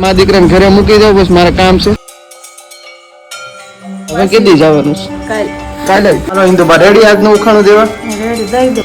મારા દીકરાને ઘરે મૂકી દઉં બસ મારે કામ છે. હવે કીધી જવાનું છે. કાલે. કાલે? હાલો રેડી આજનું ઉખાણું દેવા? રેડી દઈ દો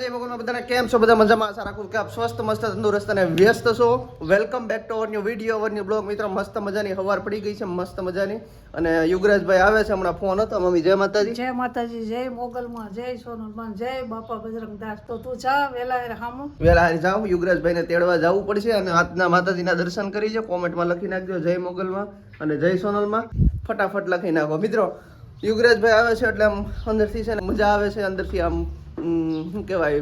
જય મગનમાં બધાને કેમ છો? બધા મજામાં? આશા રાખું કે આપ સ્વસ્થ મસ્ત તંદુરસ્ત અને વ્યસ્ત છો. Welcome back to our new video our new blog મિત્રો મસ્ત મજાની હવાર પડી ગઈ છે મસ્ત મજાની. અને યુગરાજભાઈ આવે છે હમણાં ફોન હતો. મમ્મી જય માતાજી. જય માતાજી જય મોગલમાં જય સોનલમાં જય બાપા બજરંગદાસ. તો તું જા વેલા એ હામું. વેલા હારી જાઓ યુગરાજભાઈને તેડવા જવું પડશે અને આજના માતાજીના દર્શન કરી છે. કોમેન્ટમાં લખી નાખજો જય મોગલમાં અને જય સોનલમાં. ફટાફટ લખી નાખો. મિત્રો યુગરાજભાઈ આવે છે એટલે આમ અંદરથી છે ને મજા આવે છે અંદરથી આમ શું કહેવાય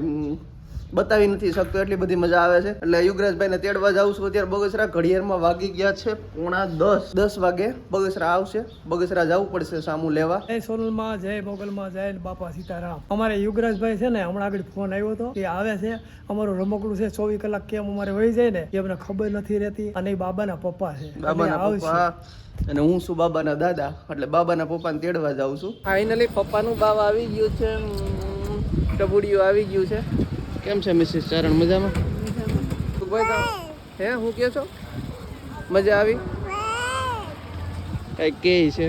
બતાવી નથી શકતો એટલી બધી મજા આવે છે. એટલે યુગરાજભાઈને તેડવા જાઉં છું અત્યારે બગસરા ઘડિયાળમાં વાગી ગયા છે પોણા દસ. દસ વાગે બગસરા આવશે. બગસરા જવું પડશે સામું લેવા. જય સોનલમાં જય મોગલમાં જય બાપા સીતારામ. અમારે યુગરાજભાઈ છે ને હમણાં આગળ ફોન આવ્યો હતો એ આવે છે. અમારું રમકડું છે ચોવીસ કલાક કેમ અમારે વહી જાય ને એ અમને ખબર નથી રહેતી. અને એ બાબાના પપ્પા છે. બાબાના પપ્પા. અને હું છું બાબાના દાદા. એટલે બાબાના પપ્પાને તેડવા જાઉં છું. ફાઇનલી પપ્પાનું બાવ આવી ગયું છે. ટબુડિયું આવી ગયું છે. કેમ છે મિસિસ ચરણ? મજામાં? હે હું કે છો? મજા આવી? કઈ કે છે.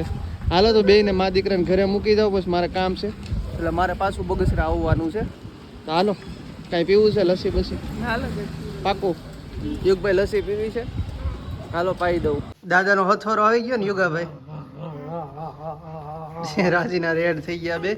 હાલો તો બેયને મા દીકરાને ઘરે મૂકી દઉં બસ મારે કામ છે. એટલે મારે પાછું બગસરા આવવાનું છે. તો હાલો કાંઈ પીવું છે લસ્સી બસી હાલો પાકું. યુગભાઈ લસ્સી પીવી છે. હાલો પાઈ દઉં. દાદાનો હથોરો આવી ગયો ને યુગાભાઈ? રાજીના રેડ થઈ ગયા બે.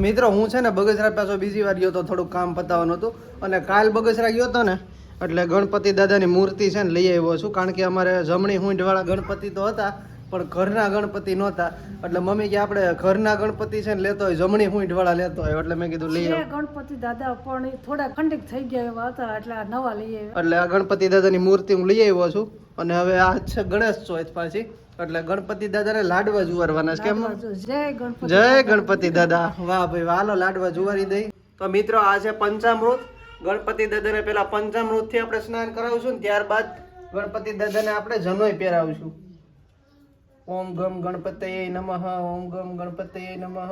મિત્રો હું છે ને બગસરા પાછો બીજી વાર ગયો તો થોડુંક કામ પતાવવાનું હતું. અને કાલ બગસરા ગયો હતો ને એટલે ગણપતિ દાદાની મૂર્તિ છે ને લઈ આવ્યો છું. કારણ કે અમારે જમણી હુંઠવાળા ગણપતિ તો હતા પણ ઘરના ગણપતિ નહોતા. એટલે મમ્મી કે આપણે ઘરના ગણપતિ છે ને લેતો હોય જમણી હુંઠવાળા લેતો હોય. એટલે મેં કીધું લઈ ગણપતિ દાદા પણ થોડા ખંડિત થઈ ગયા એવા હતા એટલે આ નવા લઈ આવ્યા. એટલે આ ગણપતિ દાદાની મૂર્તિ હું લઈ આવ્યો છું. અને હવે આ છે ગણેશ ચોથ પાછી. એટલે ગણપતિ દાદાને લાડવા જુવારવાના છે. કેમ? જય ગણપતિ જય ગણપતિ દાદા. વાહ ભાઈ વાલો લાડવા જુવારી દઈ. તો મિત્રો આ છે પંચામૃત. ગણપતિ દાદાને પેલા પંચામૃતથી આપણે સ્નાન કરાવશું ત્યારબાદ ગણપતિ દાદાને આપણે જનોય પહેરાવશું. ઓમ ગમ ગણપતય નમઃ ઓમ ગમ ગણપતય નમઃ.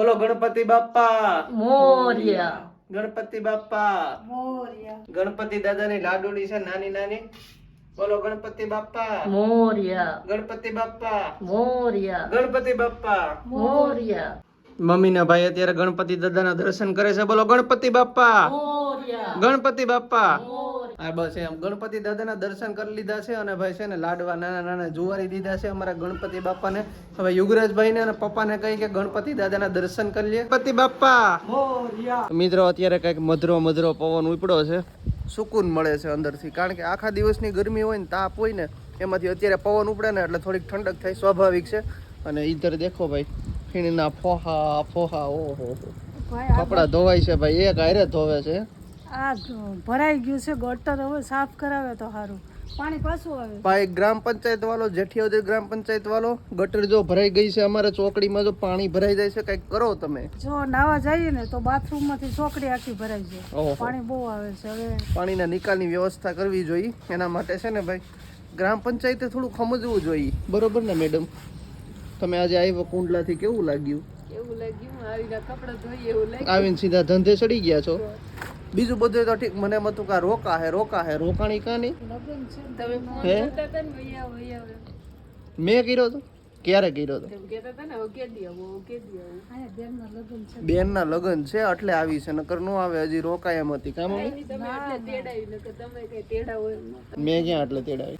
બોલો ગણપતિ બાપા મોરિયા. ગણપતિ બાપ્પા. મોરિયા. ગણપતિ દાદાની લાડુડી છે નાની નાની. બોલો ગણપતિ બાપ્પા. મોરિયા. ગણપતિ બાપા મોર્યા. ગણપતિ બાપા મોર્યા. મમ્મી ના ભાઈ અત્યારે ગણપતિ દાદાના દર્શન કરે છે. બોલો ગણપતિ બાપા મોરિયા. ગણપતિ બાપ્પા. હા બસ એમ. ગણપતિ દાદાના દર્શન કરી લીધા છે અને ભાઈ છે ને લાડવા નાના નાના જુવારી દીધા છે અમારા ગણપતિ બાપાને. હવે યુગરાજભાઈ ને અને પપ્પાને કહી કે ગણપતિ દાદાના દર્શન કરી લે. ગણપતિ બાપા! મિત્રો અત્યારે કંઈક મધરો મધરો પવન ઉપડ્યો છે. સુકૂન મળે છે અંદરથી કારણ કે આખા દિવસની ગરમી હોય ને તાપ હોય ને એમાંથી અત્યારે પવન ઉપડે ને એટલે થોડીક ઠંડક થાય સ્વાભાવિક છે. અને ઈધર દેખો ભાઈ ફીણીના ફોહા ફોહા ઓહો કપડાં કપડા ધોવાય છે ભાઈ એક હારે ધોવે છે. આ ભરાઈ ગયું છે ગટર હવે સાફ કરાવે તો સારું પાણી પાછું આવે. ભાઈ ગ્રામ પંચાયત વાળો જેઠિયાવદર ગ્રામ પંચાયત વાળો ગટર જો ભરાઈ ગઈ છે અમારા ચોકડીમાં જો પાણી ભરાઈ જાય છે કંઈક કરો તમે. જો નાવા જઈએ ને તો બાથરૂમમાંથી ચોકડી આખી ભરાઈ જાય. પાણી બહુ આવે છે હવે. પાણીના નિકાલની વ્યવસ્થા કરવી જોઈએ એના માટે છે ને ભાઈ ગ્રામ પંચાયતે થોડું સમજવું જોઈએ. બરોબર ને મેડમ? તમે આજે આવ્યા કુંડલાથી કેવું લાગ્યું? એવું લાગ્યું આવીને કપડા ધોઈએ એવું આવીને સીધા ધંધે ચડી ગયા છો. બીજું બધું તો ઠીક મને મતું કા રોકા હે રોકા હે રોકાણી કાની? નહીં તમે ફોન કરતા હતા ને વૈયા વૈયા મેં કર્યો હતો ક્યારે કર્યો હતો બેન ના? લગ્ન છે. એટલે આવી છે. નકર નો આવે હજી રોકાય એમ હતી. કામ તમે એટલે તેડાવી નકર તમે કઈ તેડા હોય એમ નહોતા. મેં ક્યાં એટલે તેડાવી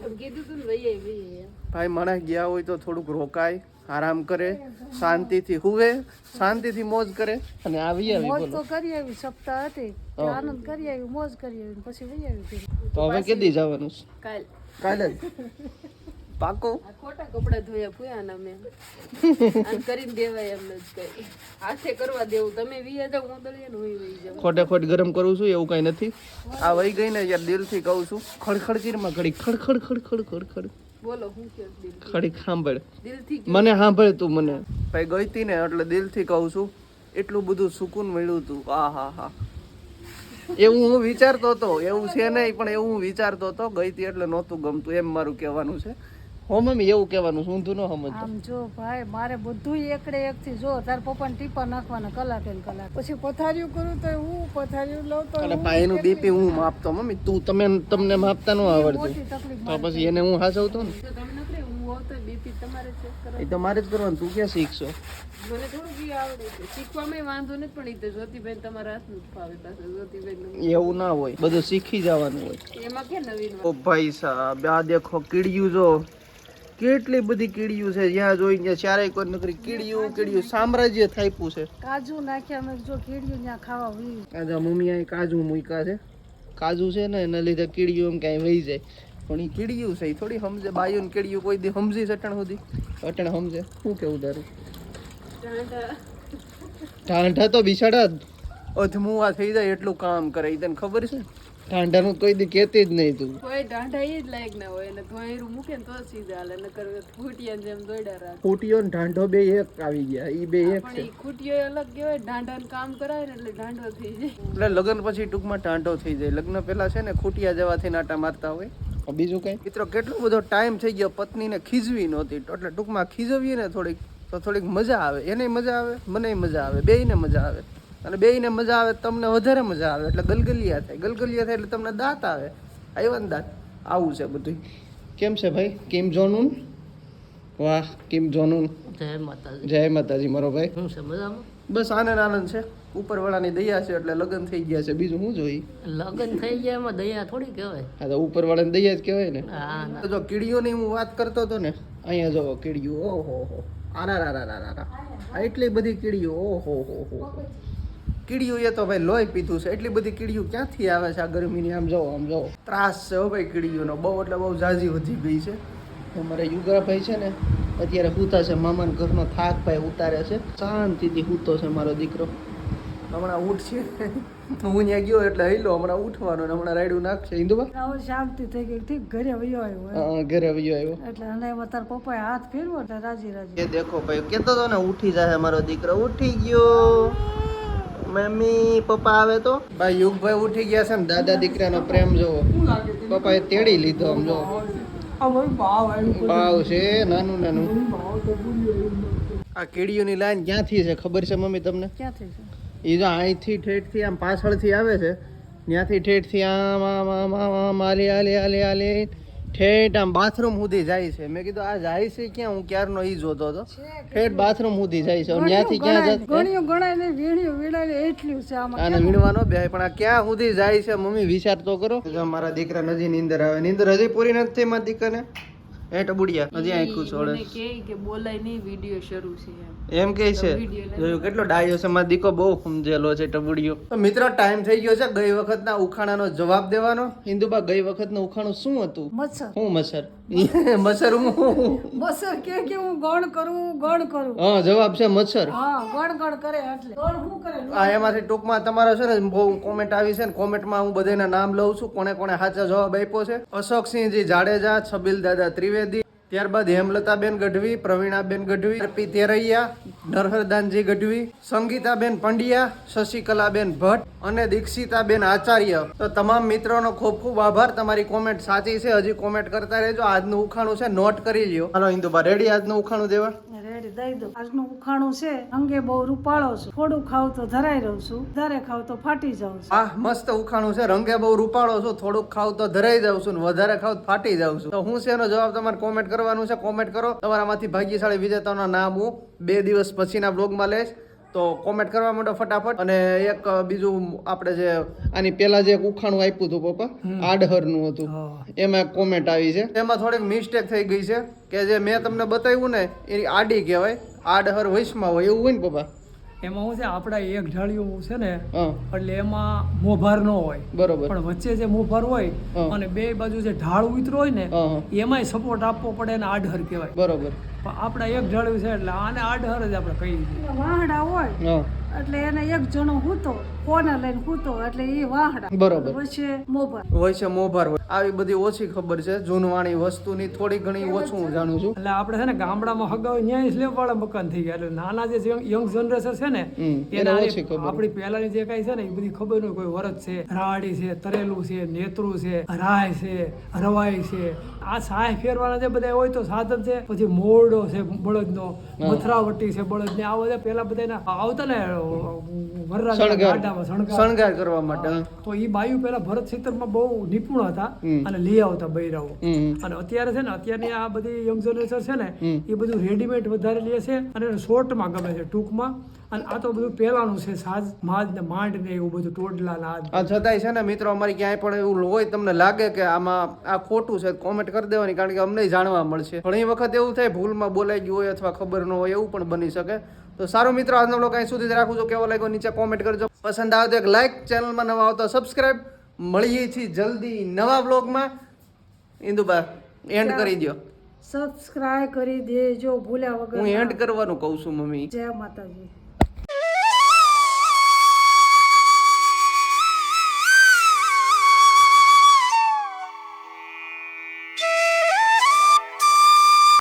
ભાઈ મને ગયા હોય તો થોડુંક રોકાય આરામ કરે શાંતિથી હુવે શાંતિથી મોજ કરે અને આવી આવી મોજ તો કરી આવી સપ્તાહ હતી. તે આનંદ કરી આવી મોજ કરી આવી પછી વહી આવી તો હવે કેદી જવાનું છે? કાલ. કાલે જ. પાકો? ખોટા કપડા ધોયા ફૂયા ને અમે. આમ કરીને દેવાય એમ જ કઈ. હાથે કરવા દેવું. તમે વી જાવ હું દળીએ ને હું વહી જાઉં. ખોટે ખોટ ગરમ કરું છું એવું કઈ નથી. આ વહી ગઈ ને યાર દિલથી કહું છું. ખડખડ ચીરમાં ઘડી ખડખડ ખડખડ ખડખડ. બોલો હું કે દિલ ખડી સાંભળ દિલથી મને સાંભળ તું મને. ભાઈ ગઈ હતી ને એટલે દિલથી કહું છું એટલું બધું સુકૂન મળ્યું હતું આ હા હા. એવું હું વિચારતો હતો એવું છે નહીં પણ એવું હું વિચારતો હતો ગઈ હતી એટલે નહોતું ગમતું એમ મારું કહેવાનું છે. હો મમ્મી એવું કહેવાનું છે, ઊંધું ન સમજ આમ જો ભાઈ મારે બધું એકડે એક થી જો તાર પપ્પાને ટીપા નાખવાના કલાક ને કલાક. પછી પથારીયું કરું તો હું પથારીયું લઉં તો અને ભાઈનું બીપી હું માપતો મમ્મી તું તમે તમને માપતા ન આવડતું. તો પછી એને હું હાસવતો ને? તમને નકરે હું હોવ બીપી તમારે ચેક કરવા એ તો મારે જ કરવાનું તું ક્યાં શીખશો? મને થોડું બી આવડે છે. શીખવામાં વાંધો નથી પણ એ તો જ્યોતિબેન તમારા હાથનું ફાવે પાસે જ્યોતિબેન એવું ના હોય બધું શીખી જવાનું હોય. એમાં કે નવીન ઓ ભાઈ સાહેબ આ દેખો કીડિયું જો. કેટલી બધી કીડીયું છે જ્યાં જોઈ ત્યાં ચારેય કોઈ નકરી કીડિયું કીડિયું સામ્રાજ્ય થાપ્યું છે. કાજુ નાખ્યા મેં જો કીડ્યું ત્યાં ખાવા વી આજે મમ્મી અહીં કાજુ મૂક્યા છે. કાજુ છે ને એના લીધે કીડિયું એમ ક્યાંય વહી જાય. પણ એ કીડિયું છે એ થોડી સમજે બાયું ને કીડિયું કોઈ દી સમજી સટણ અટણ સુધી. અટણ સમજે. શું કેવું તારું? ઢાંઢા તો બિસાડા અધમુઆ થઈ જાય એટલું કામ કરે એ તને ખબર છે? ટાંઢાનું કોઈ દી કહેતી જ નહીં તું. કોઈ ઢાંઢા એ જ લાયક ના હોય અને ધોયરું મૂકે ને તો સીધા હાલે નકર ખૂટિયા જેમ દોડ્યા રાખે. ખૂટિયો ને ઢાંઢો બે એક આવી ગયા ઈ બે એક પણ છે. ઈ ખૂટીઓ અલગ કહેવાય ઢાંઢાનું કામ કરાય ને એટલે ઢાંઢો થઈ જાય. એટલે લગ્ન પછી ટૂંકમાં ઢાંઢો થઈ જાય. લગ્ન પહેલા છે ને ખૂટિયા જવાથી નાટા મારતા હોય. બીજું કઈ? મિત્રો કેટલો બધો ટાઈમ થઈ ગયો પત્નીને ખીજવી નહોતી. એટલે ટૂંકમાં ખીજવીએ ને થોડીક તો થોડીક મજા આવે. એને મજા આવે મને મજા આવે બેયને મજા આવે. અને બેયને મજા આવે તમને વધારે મજા આવે. એટલે ગલગલિયા થાય. ગલગલિયા થાય એટલે તમને દાંત આવે. આવ્યા ને દાંત. આવું છે બધું કેમ છે ભાઈ? કિમ જોનું વાહ કિમ જોનું જય માતાજી. જય માતાજી મારો ભાઈ. હું છે મજામાં? બસ આનંદ આનંદ છે. ઉપરવાળાની દયા છે એટલે લગ્ન થઈ ગયા છે. બીજું શું જોઈ? લગ્ન થઈ ગયા એમાં દયા થોડી કહેવાય. હા તો ઉપરવાળાની દયા જ કહેવાય ને. હા જો કીડીઓની હું વાત કરતો હતો ને અહીંયા જો કીડીઓ. ઓહો હો. આરા રા રા રા રા એટલી બધી કીડીઓ. ઓહો હો હો. કીડીઓ એ તો ભાઈ લોહી પીધું છે. એટલી બધી કીડીયું ક્યાંથી આવે છે આ ગરમીની? આમ જાઓ આમ જાઓ ત્રાસ છે હો ભાઈ કીડીઓનો. બહુ એટલે બહુ ઝાઝી વધી ગઈ છે. અમારા યુગરાભાઈ છે ને અત્યારે સૂતા છે મામાના ઘરનો થાક ભાઈ ઉતારે છે. શાંતિથી સૂતો છે મારો દીકરો. હમણાં ઉઠશે. હું ત્યાં ગયો એટલે હઈલો હમણાં ઉઠવાનો ને હમણાં રાયડું નાખશે. હિન્દુબા હવે શાંતિ થઈ ગઈ. ઠીક ઘરે વયો આવ્યો ઘરે વયો આવ્યો. એટલે અને તાર પપ્પાએ હાથ ફેરવો એટલે રાજી રાજી. એ દેખો ભાઈ કેતો તો ને ઉઠી જાય મારો દીકરો. ઉઠી ગયો. મમ્મી પપ્પા આવે તો? ભાઈ યુગભાઈ ઉઠી ગયા છે ને દાદા દીકરાનો પ્રેમ જોવો. પપ્પાએ તેડી લીધો આમ જો. ભાવ છે નાનું નાનું. આ કેડીઓની લાઈન ક્યાંથી છે? ખબર છે મમ્મી તમને? ક્યાંથી છે? એ જો અહીંથી ઠેઠથી આમ પાછળથી આવે છે. ત્યાંથી ઠેઠથી આમ આમ આમ આમ આમ આલી આલી આલી આલે. ઠેઠ આમ બાથરૂમ સુધી જાય છે. મેં કીધું આ જાય છે ક્યાં? હું ક્યારનો ઈ જોતો હતો. ઠેઠ બાથરૂમ સુધી જાય છે. ત્યાંથી ક્યાં જાય ગણ્યું ગણાય ને વીણ્યું વીણાય એટલું છે આમાં. આને વીણવાનો બે પણ આ ક્યાં સુધી જાય છે? મમ્મી વિચાર તો કરો. જો મારા દીકરા નજી નીંદર આવે. નીંદર હજી પૂરી નથી થઈ મારા દીકરાને. એ ટબુડિયા હજી આંખું છોડે કે કે બોલાય નહીં વિડિયો શરૂ છે એમ. એમ કે છે. જોયું કેટલો ડાયો છે મારો દીકો બહુ સમજેલો છે ટબુડિયો તો મિત્રો ટાઈમ થઈ ગયો છે. ગઈ વખતના ઉખાણાનો જવાબ દેવાનો. હિન્દુબા ગઈ વખતનું ઉખાણું શું હતું? મચ્છર. હું મસર મસર હું? મચ્છર કે કે હું ગણ કરું ગણ કરું. હા જવાબ છે મચ્છર હા ગણ ગણ કરે એટલે. ગણ હું કરે? આ એમાંથી ટૂંકમાં તમારો છે ને બહુ કોમેન્ટ આવી છે ને કોમેન્ટમાં હું બધાના નામ લઉં છું. કોને કોને સાચા જવાબ આપ્યો છે. અશોકસિંહજી જાડેજા છબીલ દાદા ત્રિવેદી ત્યારબાદ હેમલતાબેન ગઢવી, પ્રવીણાબેન ગઢવી અર્પી તેરૈયા, નરહરદાનજી ગઢવી, સંગીતાબેન પંડ્યા, શશિકલાબેન ભટ્ટ અને દીક્ષિતાબેન આચાર્ય. તો તમામ મિત્રોનો ખૂબ ખૂબ આભાર. તમારી કોમેન્ટ સાચી છે. હજી કોમેન્ટ કરતા રહેજો. આજનું ઉખાણું છે. નોટ કરી લ્યો. હાલો હિન્દુબા રેડી? આજનું ઉખાણું દેવા? દઈ દઉં. આજનું ઉખાણું છે, અંગે બહુ રૂપાળો છું. થોડું ખાવ તો ધરાઈ રહું છું, વધારે ખાવ તો ફાટી જાઉં છું. આ મસ્ત ઉખાણું છે, રંગે બહુ રૂપાળો છું, થોડુંક ખાવ તો ધરાઈ જાઉં છું વધારે ખાવ તો ફાટી જાઉં છું. તો હું છે એનો જવાબ તમારે કોમેન્ટ કરવાનું છે કોમેન્ટ કરો. તમારામાંથી ભાગ્યશાળી વિજેતાઓના નામ હું બે દિવસ પછીના બ્લોગમાં લઈશ. તો કોમેન્ટ કરવા માંડો ફટાફટ. અને એક બીજું આપણે જે આની પેલા જે એક ઉખાણું આપ્યું હતું પપ્પા આડહરનું હતું. એમાં કોમેન્ટ આવી છે. એમાં થોડીક મિસ્ટેક થઈ ગઈ છે કે જે મેં તમને બતાવ્યું ને એ આડી કહેવાય. આડહર વૈશમાં હોય એવું હોય ને પપ્પા? એમાં હું છે આપણા એક ઢાળિયું છે ને એટલે એમાં મોભાર ન હોય. બરોબર. પણ વચ્ચે જે મોભાર હોય અને બે બાજુ જે ઢાળ ઉતરો હોય ને એમાંય સપોર્ટ આપવો પડે ને આડહર કહેવાય. બરોબર. પણ આપણા એક ઢાળિયું છે એટલે આને આડહર જ આપણે કહીએ છીએ. વાહડા હોય. એટલે એને એક જણો હૂતો કોને લઈને હૂતો એટલે એ વાહડા. બરોબર. વચ્ચે મોભાર. વચ્ચે મોભાર. આવી બધી ઓછી ખબર છે જૂનવાણી વસ્તુની થોડી ઘણી ઓછું હું જાણું છું. એટલે આપણે છે ને ગામડામાં હગાવ ન્યાય સ્લેબ વાળા મકાન થઈ ગયા. એટલે નાના જે યંગ જનરેશન છે ને એને એના ઓછી ખબર. આપણી પહેલાની જે કઈ છે ને એ બધી ખબર ન કોઈ વરત છે રાડી છે તરેલું છે નેત્રું છે રાય છે રવાય છે આ સહાય ફેરવાના જે બધા હોય તો સાધન છે પછી મોરડો છે બળદનો મથરાવટી છે બળદ ને આ બધા પેલા બધા આવતા ને શણગાર કરવા માટે તો એ બાયુ પેલા ભરત ક્ષેત્રમાં બહુ નિપુણ હતા અને લઈ આવતા બૈરાઓ. અને અત્યારે છે ને અત્યારની આ બધી યંગ જનરેશન છે ને એ બધું રેડીમેડ વધારે લે છે અને શોર્ટમાં ગમે છે ટૂંકમાં. અને આ તો બધું પહેલાનું છે સાજ માજ ને માંડ ને એવું બધું ટોડલા લાદ આ છતાંય છે ને મિત્રો અમારી ક્યાંય પણ એવું હોય તમને લાગે કે આમાં આ ખોટું છે કોમેન્ટ કરી દેવાની કારણ કે અમને જાણવા મળશે. ઘણી વખત એવું થાય ભૂલમાં બોલાઈ ગયું હોય અથવા ખબર ન હોય એવું પણ બની શકે. તો સારું મિત્રો આજનો બ્લોગ અહીં સુધી રાખું છું. કેવો લાગ્યો નીચે કોમેન્ટ કરજો. પસંદ આવે તો એક લાઈક ચેનલમાં નવા આવતો સબસ્ક્રાઇબ મળીએ છીએ જલ્દી નવા બ્લોગમાં ઇન્દુબા એન્ડ કરી દો સબસ્ક્રાઇબ કરી દેજો ભૂલ્યા વગર હું એન્ડ કરવાનું કહું છું મમ્મી. જય માતાજી.